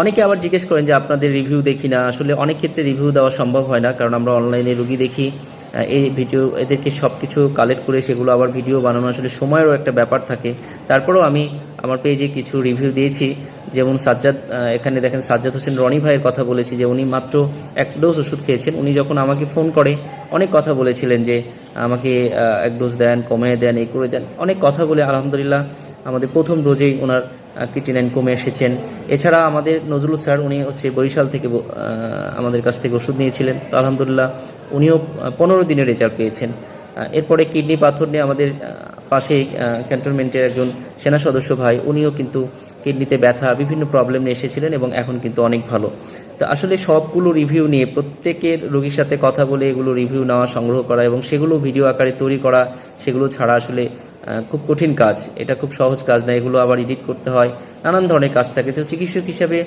অনেকে আবার জিজ্ঞেস করেন যে আপনাদের রিভিউ দেখি না। আসলে অনেক ক্ষেত্রে রিভিউ দেওয়া সম্ভব হয় না, কারণ আমরা অনলাইনে রুগী দেখি। এই ভিডিও এদেরকে সব কিছু কালেক্ট করে সেগুলো আবার ভিডিও বানানো আসলে সময়েরও একটা ব্যাপার থাকে। তারপরেও আমি আমার পেজে কিছু রিভিউ দিয়েছি। যেমন সাজ্জাদ এখানে দেখেন সাজ্জাদ হোসেন রনি ভাইয়ের কথা বলেছি যে উনি মাত্র এক ডোজ ওষুধ খেয়েছেন। উনি যখন আমাকে ফোন করে, অনেক কথা বলেছিলেন যে আমাকে এক ডোজ দেন কমে দেন, এই করে দেন। অনেক কথা বলে আলহামদুলিল্লাহ আমাদের প্রথম ডোজেই ওনার কিটিনাইন কমে এসেছেন। এছাড়া আমাদের নজরুল স্যার, উনি হচ্ছে বরিশাল থেকে আমাদের কাছ থেকে ওষুধ নিয়েছিলেন। তো আলহামদুলিল্লাহ উনিও পনেরো দিনের রেজাল্ট পেয়েছেন। এরপরে কিডনি পাথর নিয়ে আমাদের পাশেই ক্যান্টনমেন্টের একজন সেনা সদস্য ভাই, উনিও কিন্তু কিডনিতে ব্যথা, বিভিন্ন প্রবলেম নিয়ে এসেছিলেন এবং এখন কিন্তু অনেক ভালো। তো আসলে সবগুলো রিভিউ নিয়ে প্রত্যেকের রোগীর সাথে কথা বলে এগুলো রিভিউ নেওয়া, সংগ্রহ করা এবং সেগুলো ভিডিও আকারে তৈরি করা, সেগুলো ছাড়া আসলে খুব কঠিন কাজ। এটা খুব সহজ কাজ না, এগুলো আবার এডিট করতে হয়। নানান ধরনের কাজ থাকে। তো চিকিৎসক হিসাবে